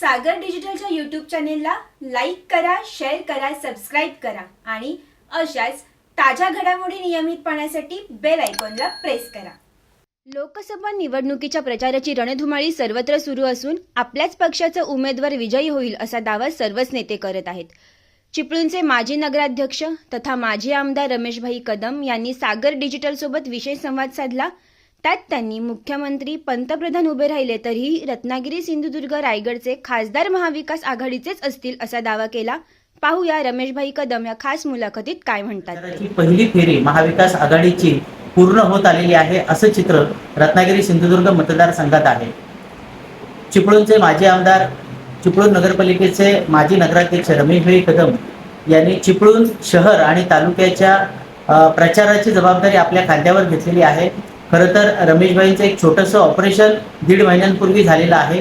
सागर डिजिटलच्या यूट्यूब चॅनेलला लाईक करा शेअर करा सबस्क्राईब करा आणि अशाच ताज्या घडामोडी नियमित पाहण्यासाठी बेल आयकॉनला प्रेस करा. लोकसभा निवडणुकीच्या प्रचाराची रणधुमाळी सर्वत्र सुरू असून आपल्याच पक्षाचा उमेदवार विजयी होईल असा दावा सर्वच नेते करत आहेत. चिपळूणचे माजी नगराध्यक्ष तथा माजी आमदार रमेशभाई कदम यांनी सागर डिजिटलसोबत विशेष संवाद साधला त्यात त्यांनी मुख्यमंत्री पंतप्रधान उभे राहिले तरीही रत्नागिरी सिंधुदुर्ग रायगडचे खासदार महाविकास आघाडीचेच असतील असा दावा केला. पाहूया रमेशभाई कदम या खास मुलाखतीत काय म्हणतात. पहिली फेरी महाविकास आघाडीची पूर्ण होत आलेली आहे असं चित्र रत्नागिरी सिंधुदुर्ग मतदारसंघात आहे. चिपळूणचे माजी आमदार चिपळूण नगरपालिकेचे माजी नगराध्यक्ष रमेशभाई कदम यांनी चिपळूण शहर आणि तालुक्याच्या प्रचाराची जबाबदारी आपल्या खांद्यावर घेतलेली आहे. खरं तर रमेशभाईंचं एक छोटंसं ऑपरेशन दीड महिन्यांपूर्वी झालेलं आहे.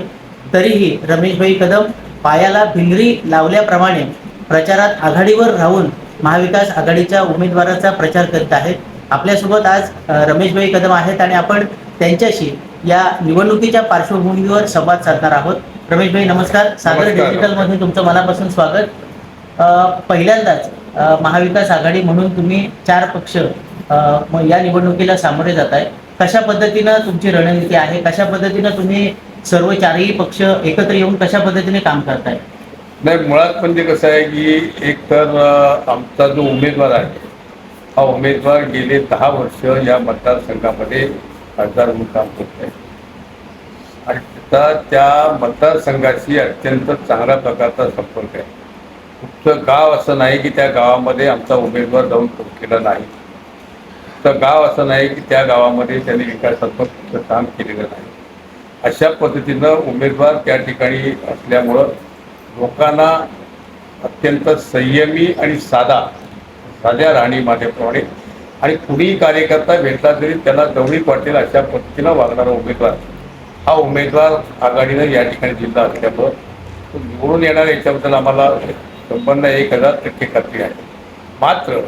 तरीही रमेशभाई कदम पायाला भिंगरी लावल्याप्रमाणे प्रचारात आघाडीवर राहून महाविकास आघाडीच्या उमेदवाराचा प्रचार करीत आहेत. आपल्यासोबत आज रमेशभाई कदम आहेत आणि आपण त्यांच्याशी या निवडणुकीच्या पार्श्वभूमीवर संवाद साधणार आहोत. रमेशभाई नमस्कार. सागर. डिजिटलमध्ये तुमचं मनापासून स्वागत. पहिल्यांदाच महाविकास आघाडी म्हणून तुम्ही चार पक्ष या निवडणुकीला सामोरे जात आहे कशा पद्धतीनं तुमची रणनीती आहे? कशा पद्धतीनं तुम्ही सर्व चारही पक्ष एकत्र येऊन कशा पद्धतीने काम करताय? नाही मुळात म्हणजे कसं आहे की एक तर आमचा जो उमेदवार आहे हा उमेदवार गेले दहा वर्ष या मतदारसंघामध्ये खासदार म्हणून काम करत आहे. आणि त्याचा त्या मतदारसंघाशी अत्यंत चांगल्या प्रकारचा संपर्क आहे. कुठचं गाव असं नाही की त्या गावामध्ये आमचा उमेदवार जाऊन केला नाही. तर गाव असं नाही की त्या गावामध्ये त्यांनी विकासात्मक काम केलेलं नाही. अशा पद्धतीनं उमेदवार त्या ठिकाणी असल्यामुळं लोकांना अत्यंत संयमी आणि साधा साध्या राहणीमानेप्रमाणे आणि कुणीही कार्यकर्ता भेटला तरी त्याला जवळीक वाटेल अशा पद्धतीनं वागणारा उमेदवार. हा उमेदवार आघाडीनं या ठिकाणी दिला असल्यामुळं तो निवडून येणार याच्याबद्दल आम्हाला संबंध एक हजार टक्के खात्री आहे. मात्र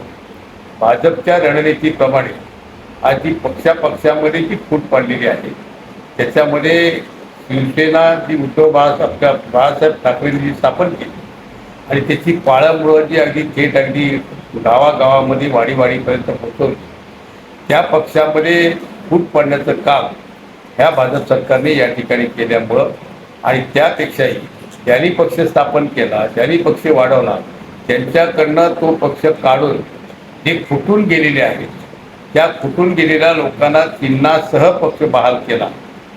भाजपच्या रणनीतीप्रमाणे आज जी पक्षापक्षामध्ये जी फूट पडलेली आहे त्याच्यामध्ये शिवसेना जी उद्धव बाळासाहेब बाळासाहेब ठाकरेंनी जी स्थापन केली आणि त्याची पाळामुळं जी अगदी थेट अगदी गावागावामध्ये वाडीवाडीपर्यंत पोहोचवली त्या पक्षामध्ये फूट पडण्याचं काम ह्या भाजप सरकारने या ठिकाणी केल्यामुळं आणि त्यापेक्षाही ज्यांनी पक्ष स्थापन केला ज्यांनी पक्ष वाढवला त्यांच्याकडनं तो पक्ष काढून जे फुटून गेलेले आहेत. त्या फुटून गेलेल्या लोकांना चिन्हासह पक्ष बहाल केला.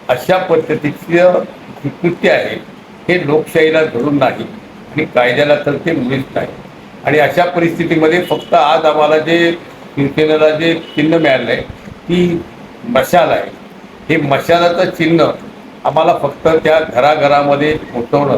अशा पद्धतीचं कृत्य आहे. हे लोकशाहीला धरून नाही आणि कायद्याला तर ते मुळीच नाही. आणि अशा परिस्थितीमध्ये फक्त आज आम्हाला जे शिवसेनेला जे चिन्ह मिळालं आहे ती मशाल आहे. हे मशालाचं चिन्ह आम्हाला फक्त त्या घराघरामध्ये पोचवणं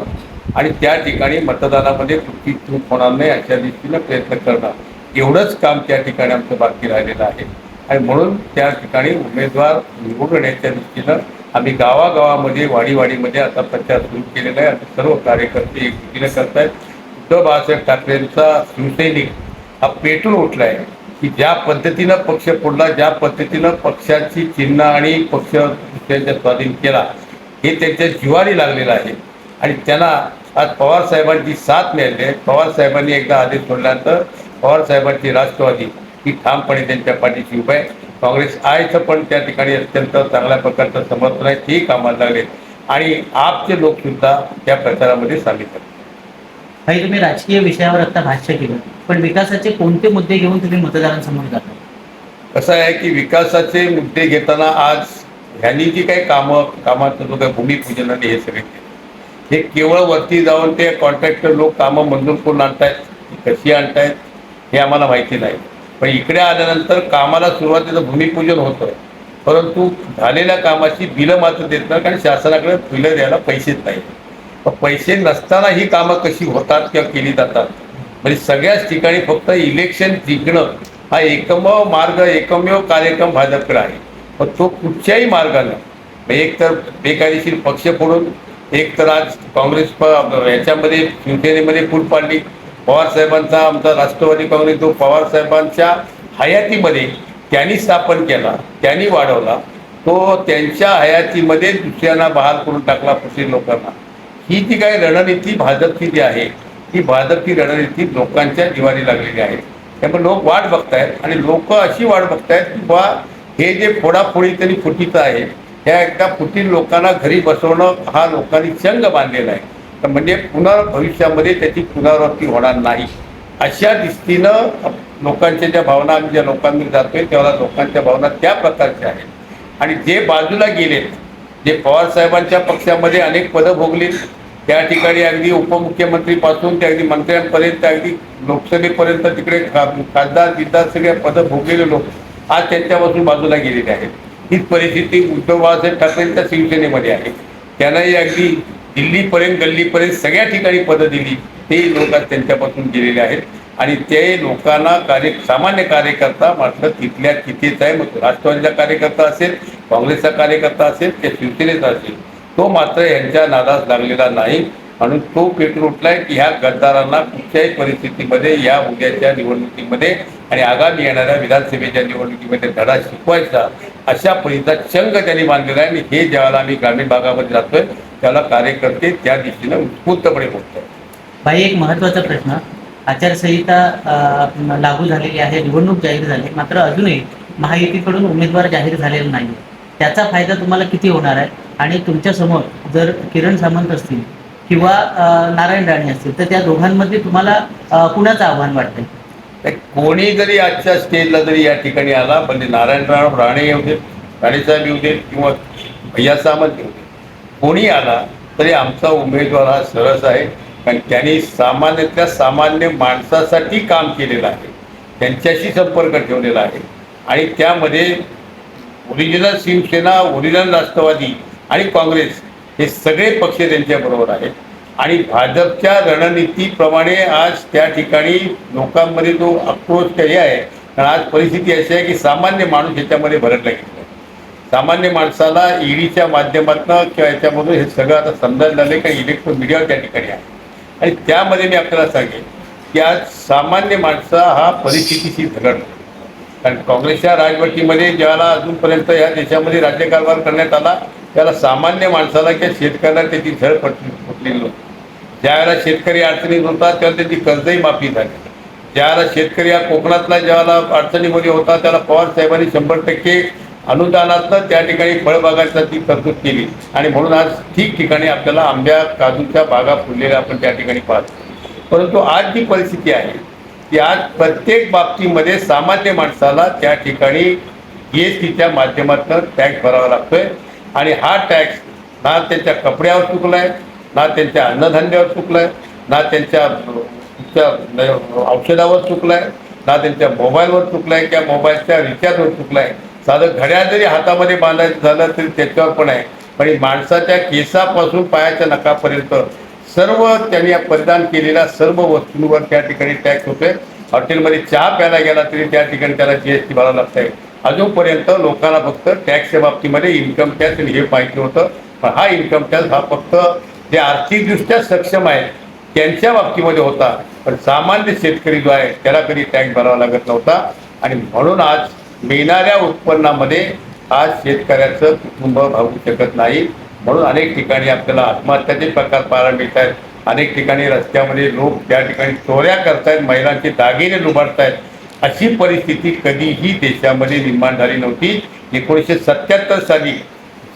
आणि त्या ठिकाणी मतदानामध्ये कुठली चूक होणार नाही अशा दृष्टीनं प्रयत्न करणार एवढंच काम त्या ठिकाणी आमचं बाकी राहिलेलं आहे. आणि म्हणून त्या ठिकाणी उमेदवार निवडून येण्याच्या दृष्टीनं आम्ही गावागावामध्ये वाडीवाडीमध्ये आता प्रचार सुरू केलेला आहे. आता सर्व कार्यकर्ते एकजुटीनं करतायत. उद्धव बाळासाहेब ठाकरेंचा शिवसैनिक हा पेटून उठला आहे की ज्या पद्धतीनं पक्ष फोडला ज्या पद्धतीनं पक्षाची चिन्ह आणि पक्ष त्यांच्या स्वाधीन केला हे त्यांच्या जिवारी लागलेलं आहे. आणि त्यांना आज पवार साहेबांची साथ मिळाली आहे. पवार साहेबांनी एकदा आदेश सोडल्यानंतर पवार साहेबांची राष्ट्रवादी ही ठामपणे त्यांच्या पाठीशी उभं आहे. काँग्रेस आयचं पण त्या ठिकाणी अत्यंत चांगल्या प्रकारचं समर्थन आहे. तेही कामाला लागले. आणि आपचे लोकसुद्धा त्या प्रचारामध्ये सामील आहेत. काही तुम्ही राजकीय विषयावर आता भाष्य केलं. पण विकासाचे कोणते मुद्दे घेऊन तुम्ही मतदारांसमोर जाता? कसं आहे की विकासाचे मुद्दे घेताना आज ह्यांनी जी काही कामं कामाचं जो काही भूमिपूजन आणि हे सगळे केले हे केवळ वरती जाऊन ते कॉन्ट्रॅक्टर लोक कामं मंजूर करून आणतायत कशी आणतायत हे आम्हाला माहिती नाही. पण इकडे आल्यानंतर कामाला सुरुवातीचं भूमिपूजन होतं. परंतु झालेल्या कामाची बिलं मात्र देत नाही कारण शासनाकडे बिलं द्यायला पैसेच नाही पैसे नसताना ही कामं कशी होतात किंवा केली जातात? म्हणजे सगळ्याच ठिकाणी फक्त इलेक्शन जिंकणं हा एकमेव मार्ग एकमेव कार्यक्रम भाजपकडे आहे. पण तो कुठच्याही मार्गानं. एक तर बेकायदेशीर पक्ष फोडून एक तर आज काँग्रेस याच्यामध्ये शिवसेनेमध्ये फूट पाडली. पवार साहेबांचा आमचा राष्ट्रवादी काँग्रेस जो पवार साहेबांच्या हयातीमध्ये त्यांनी स्थापन केला त्यांनी वाढवला तो त्यांच्या हयातीमध्ये दुसऱ्यांना बहाल करून टाकला मुस्लिम लोकांना. ही जी काही रणनीती भाजपची जी आहे ती भाजपची रणनीती लोकांच्या जिवारी लागलेली आहे. त्यामुळे लोक वाट बघतायत आणि लोक अशी वाट बघतायत की बा हे जे फोडाफोडी तरी फुटीचं आहे त्या एकदा फुटील लोकांना घरी बसवणं हा लोकांनी चंग बांधलेला आहे. तर म्हणजे पुन्हा भविष्यामध्ये त्याची पुनरावृत्ती होणार नाही. अशा दृष्टीनं लोकांच्या ज्या भावना आम्ही ज्या लोकांमध्ये जातोय तेव्हा लोकांच्या भावना त्या प्रकारच्या आहेत. आणि जे बाजूला गेलेत जे पवारसाहेबांच्या पक्षामध्ये अनेक पदं भोगली त्या ठिकाणी अगदी उपमुख्यमंत्रीपासून ते अगदी मंत्र्यांपर्यंत अगदी लोकसभेपर्यंत तिकडे खासदार बिद्दार सगळ्या पदं भोगलेले लोक आज त्यांच्यापासून बाजूला गेलेले आहेत. हीच परिस्थिती उद्धव बाळासाहेब ठाकरेंच्या शिवसेनेमध्ये आहे. त्यांनाही अगदी दिल्लीपर्यंत गल्लीपर्यंत सगळ्या ठिकाणी पदं दिली. ते लोक त्यांच्यापासून गेलेले आहेत. आणि ते लोकांना कार्य सामान्य कार्यकर्ता मात्र तिथल्या तिथेच आहे. मग राष्ट्रवादीचा कार्यकर्ता असेल काँग्रेसचा कार्यकर्ता असेल ते शिवसेनेचा असेल तो मात्र यांच्या नादास लागलेला नाही. म्हणून तो पेट उठलाय की ह्या गद्दारांना कुठच्याही परिस्थितीमध्ये या उद्याच्या निवडणुकीमध्ये आणि आगामी येणाऱ्या विधानसभेच्या निवडणुकीमध्ये धडा शिकवायचा अशा परीचा चंग त्यांनी बांधलेला आहे. आणि हे ज्यावेळेला आम्ही ग्रामीण भागामध्ये जातोय त्याला कार्यकर्ते त्या दिशेने उत्स्फूर्तपणे बोलतोय भाई एक महत्त्वाचा प्रश्न. आचारसंहिता लागू झालेली आहे निवडणूक जाहीर झाली मात्र अजूनही महायुतीकडून उमेदवार जाहीर झालेला नाही त्याचा फायदा तुम्हाला किती होणार आहे? आणि तुमच्यासमोर जर किरण सामंत असतील किंवा नारायण राणे असतील तर त्या दोघांमध्ये तुम्हाला कुणाचं आव्हान वाटतंय? कोणी जरी आजच्या स्टेजला जरी या ठिकाणी आला म्हणजे नारायणराव राणे येऊ देत राणेसाहेब येऊ देत किंवा भैया सामंत येऊ देत कोणी आला तरी आमचा उमेदवार हा सरस आहे. कारण त्यांनी सामान्यतल्या सामान्य माणसासाठी काम केलेलं आहे. त्यांच्याशी संपर्क ठेवलेला आहे. आणि त्यामध्ये ओरिजिनल शिवसेना ओरिजिनल राष्ट्रवादी आणि काँग्रेस हे सगळे पक्ष त्यांच्याबरोबर आहेत. आणि भाजपच्या रणनीतीप्रमाणे आज त्या ठिकाणी लोकांमध्ये जो आक्रोश काही आहे. कारण आज परिस्थिती अशी आहे की सामान्य माणूस याच्यामध्ये भरडला गेला आहे. सामान्य माणसाला ईडीच्या माध्यमातून किंवा याच्यामधून हे सगळं आता समजायला आहे का इलेक्ट्रो मीडिया त्या ठिकाणी आहे. आणि त्यामध्ये मी आपल्याला सांगेन की आज सामान्य माणसा हा परिस्थितीशी झगडतो. कारण काँग्रेसच्या राजवटीमध्ये ज्याला अजूनपर्यंत या देशामध्ये राज्यकारभार करण्यात आला त्याला सामान्य माणसाला किंवा शेतकऱ्याला त्याची झळ पटली फुटलेली नव्हती. ज्यावेळेला शेतकरी अडचणीत होता त्याला त्याची कर्जही माफी झाली. ज्यावेळेला शेतकरी हा कोकणातला ज्यावेळेला अडचणीमध्ये होता त्याला पवार साहेबांनी शंभर टक्के अनुदानातनं त्या ठिकाणी फळबागांसाठी तरतूद केली. आणि म्हणून आज ठिकठिकाणी आपल्याला आंब्या काजूच्या बागा फुललेल्या आपण त्या ठिकाणी पाहतो परंतु आज जी परिस्थिती आहे ती आज प्रत्येक बाबतीमध्ये सामान्य माणसाला त्या ठिकाणी जी एस टीच्या माध्यमातून टॅक्स भरावा लागतोय. आणि हा टॅक्स ना त्यांच्या कपड्यावर चुकलाय ना त्यांच्या अन्नधान्यावर चुकलाय ना त्यांच्या औषधावर म्हणजे, औषधावर चुकलाय ना त्यांच्या मोबाईलवर चुकलाय किंवा मोबाईलच्या रिचार्जवर चुकलाय. साधं घड्याळ जरी हातामध्ये बांधायचं झालं तरी त्याच्यावर पण आहे. पण माणसाच्या केसापासून पायाच्या नकापर्यंत सर्व त्यांनी परिधान केलेल्या सर्व वस्तूंवर त्या ठिकाणी टॅक्स होतोय. हॉटेलमध्ये चहा प्यायला गेला तरी त्या ठिकाणी त्याला जी एस टी भरावं लागतंय. अजूनपर्यंत लोकांना फक्त टॅक्सच्या बाबतीमध्ये इन्कम टॅक्स हे पाहिजे होतं. पण हा इन्कम टॅक्स हा फक्त जे आर्थिकदृष्ट्या सक्षम आहे त्यांच्या बाबतीमध्ये होता. पण सामान्य शेतकरी जो आहे त्याला कधी टॅक्स भरावा लागत नव्हता. आणि म्हणून आज मिळणाऱ्या उत्पन्नामध्ये आज शेतकऱ्याचं कुटुंब भागू शकत नाही. म्हणून अनेक ठिकाणी आपल्याला आत्महत्याचे प्रकार पाहायला मिळत आहेत अनेक ठिकाणी रस्त्यामध्ये लोक त्या ठिकाणी चोऱ्या करतायत. महिलांचे दागिने लुबाडतायत. अशी परिस्थिती कधीही देशामध्ये निर्माण झाली नव्हती. एकोणीसशे सत्याहत्तर साली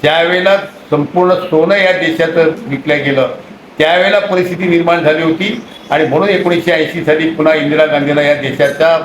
ज्यावेळेला संपूर्ण सोनं या देशाचं विकलं गेलं त्यावेळेला परिस्थिती निर्माण झाली होती. आणि म्हणून एकोणीसशे ऐंशी साली पुन्हा इंदिरा गांधीला या देशाच्या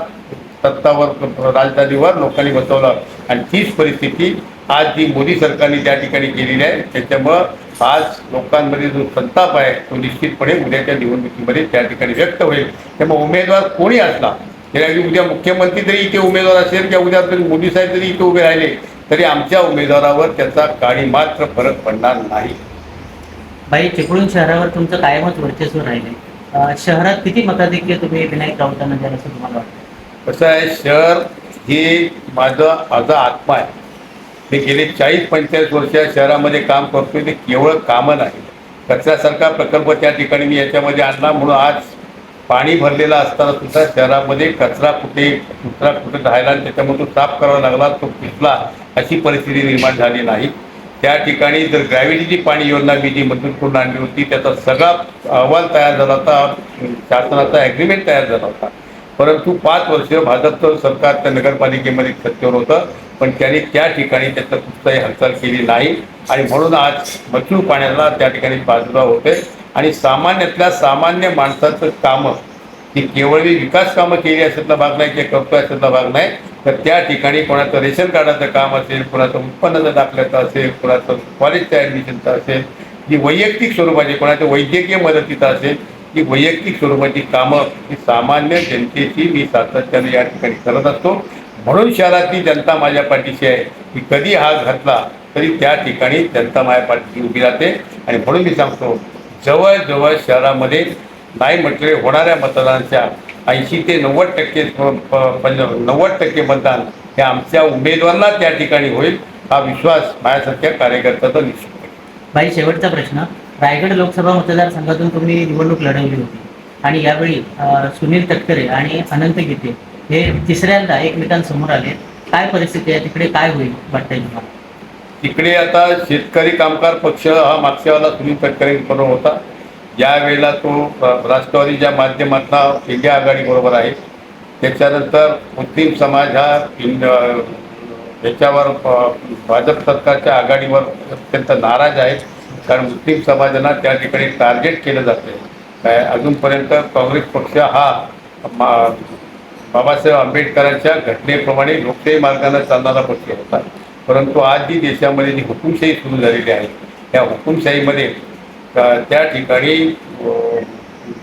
सत्तावर राजधानीवर लोकांनी बसवलं. आणि तीच परिस्थिती आज जी मोदी सरकारने त्या ठिकाणी केलेली आहे त्याच्यामुळं आज लोकांमध्ये जो संताप आहे तो निश्चितपणे उद्याच्या निवडणुकीमध्ये त्या ठिकाणी व्यक्त होईल. त्यामुळे उमेदवार कोणी असला तरी अगदी उद्या मुख्यमंत्री जरी इथे उमेदवार असेल किंवा उद्या जरी मोदी साहेब जरी इथे उभे राहिले तरी आमच्या उमेदवारावर त्याचा काळी मात्र फरक पडणार नाही. बाई चिपळूण शहरावर तुमचं कायमच वर्चस्व राहिले शहरात किती मताधिक्य तुम्ही विनायक राऊतांना द्याल असं तुम्हाला वाटतं? कसं आहे शहर हे माझं माझा आत्मा आहे. मी गेले चाळीस पंचेचाळीस वर्ष या शहरामध्ये काम करतोय ते केवळ कामं नाही. कचऱ्यासारखा प्रकल्प त्या ठिकाणी मी याच्यामध्ये आणला म्हणून आज पाणी भरलेला असताना सुद्धा शहरामध्ये कचरा कुठे कुठला कुठे राहिला आणि त्याच्यामधून साफ करावा लागला तो पिसला अशी परिस्थिती निर्माण झाली नाही. त्या ठिकाणी जर ग्रॅव्हिटीची पाणी योजना मी जी मंजूर करून आणली होती त्याचा सगळा अहवाल तयार झाला होता शासनाचा ॲग्रीमेंट तयार झाला होता. परंतु पाच वर्ष भाजपचं सरकार त्या नगरपालिकेमध्ये सत्तेवर होतं पण त्याने त्या ठिकाणी त्याचं कुठलाही हालचाल केली नाही. आणि म्हणून आज मजूर पाण्याला त्या ठिकाणी बाजूला होते. आणि सामान्यातल्या सामान्य माणसाचं कामं ती केवळ मी विकास कामं केली अशातला भाग नाही किंवा करतोय अशातला भाग नाही तर त्या ठिकाणी कोणाचं रेशन कार्डाचं काम असेल कोणाचं उत्पन्नाचं दाखल्याचं असेल कोणाचं कॉलेजच्या ॲडमिशनचं असेल जी वैयक्तिक स्वरूपाची कोणाच्या वैद्यकीय मदतीचं असेल ती वैयक्तिक स्वरूपाची कामं ही सामान्य जनतेची मी सातत्याने या ठिकाणी करत असतो. म्हणून शहरातली जनता माझ्या पाठीशी आहे. की कधी हा घातला तरी त्या ठिकाणी जनता माझ्या पाठीशी उभी राहते. आणि म्हणून मी सांगतो जवळजवळ शहरामध्ये नाही म्हटले होणाऱ्या मतदानाच्या ऐंशी ते नव्वद टक्के पंज- नव्वद टक्के मतदान हे आमच्या उमेदवारांना त्या ठिकाणी होईल हा विश्वास माझ्यासारख्या कार्यकर्त्याचा निश्चित भाई बाई शेवटचा प्रश्न. रायगड लोकसभा मतदारसंघातून तुम्ही निवडणूक लढवली होती आणि यावेळी सुनील तटकरे आणि अनंत गीते हे तिसऱ्यांदा एकमेकांसमोर आले. काय परिस्थिती आहे? तिकडे काय होईल वाटतंय तुम्हाला? तिकडे आता शेतकरी कामगार पक्ष हा मागच्या वेळेला सुनील तटकरेंकडून होता. यावेळेला तो राष्ट्रवादी राष्ट्रवादीच्या माध्यमातून इंडिया आघाडीबरोबर आहे. त्याच्यानंतर मुस्लिम समाज हा इन याच्यावर भाजप सरकारच्या आघाडीवर अत्यंत नाराज आहे. कारण मुस्लिम समाजांना त्या ठिकाणी टार्गेट केलं जाते काय अजूनपर्यंत काँग्रेस पक्ष हा मा- बाबासाहेब आंबेडकरांच्या घटनेप्रमाणे लोकशाही मार्गाने चालणारा पक्ष होता. परंतु आज जी देशामध्ये जी हुकुमशाही सुरू झालेली आहे त्या हुकुमशाहीमध्ये त्या ठिकाणी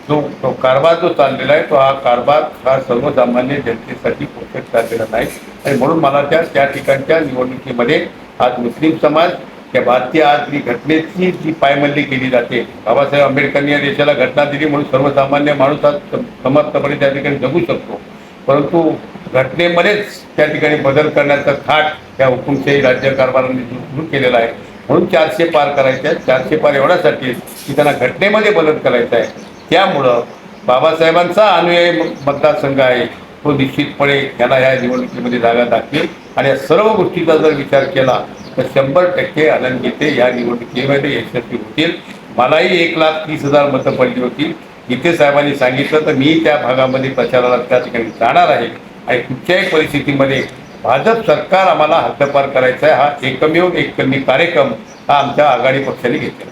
जो तो कारभार जो चाललेला आहे तो हा कारभार हा सर्वसामान्य जनतेसाठी पोषक चाललेला नाही. आणि म्हणून मला त्या त्या ठिकाणच्या निवडणुकीमध्ये आज मुस्लिम समाज त्या भारतीय आज जी घटनेची जी पायमल्ली केली जाते बाबासाहेब आंबेडकरांनी या देशाला घटना दिली म्हणून सर्वसामान्य माणूस आज समर्थपणे त्या ठिकाणी जगू शकतो. परंतु घटनेमध्येच त्या ठिकाणी बदल करण्याचा थाट त्या हुकुमशाही राज्यकारभाराने सुरू केलेला आहे. म्हणून चारशे पार करायचे आहेत. चारशे पार एवढ्यासाठी की त्यांना घटनेमध्ये बदल करायचा आहे. त्यामुळं बाबासाहेबांचा अनुयायी म- मतदारसंघ आहे. तो निश्चितपणे त्यांना या निवडणुकीमध्ये जागा दाखवेल. आणि या सर्व गोष्टीचा जर विचार केला तर शंभर टक्के आनंद गीते या निवडणुकीमध्ये यशस्वी होतील. मलाही एक लाख तीस हजार मतं पडली होती. गीते साहेबांनी सांगितलं तर मी त्या भागामध्ये प्रचाराला त्या ठिकाणी जाणार आहे. आणि कुठच्याही परिस्थितीमध्ये भाजप सरकार आम्हाला हद्दपार करायचा आहे हा एकमेव एककमी कार्यक्रम हा आमच्या आघाडी पक्षाने घेतला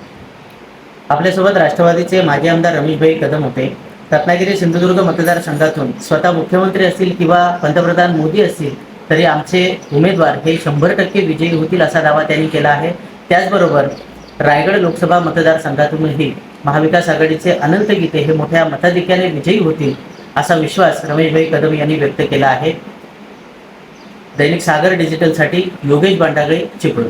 आपल्यासोबत राष्ट्रवादीचे माजी आमदार रमेशभाई कदम होते. रत्नागिरी सिंधुदुर्ग मतदारसंघातून स्वतः मुख्यमंत्री असतील किंवा पंतप्रधान मोदी असतील तरी आमचे उमेदवार हे शंभर टक्के विजयी होतील असा दावा त्यांनी केला आहे. त्याचबरोबर रायगड लोकसभा मतदारसंघातूनही महाविकास आघाडीचे अनंत गीते हे मोठ्या मताधिक्याने विजयी होतील असा विश्वास रमेशभाई कदम यांनी व्यक्त केला आहे. दैनिक सागर डिजिटलसाठी योगेश बांडागळे चिपळूण.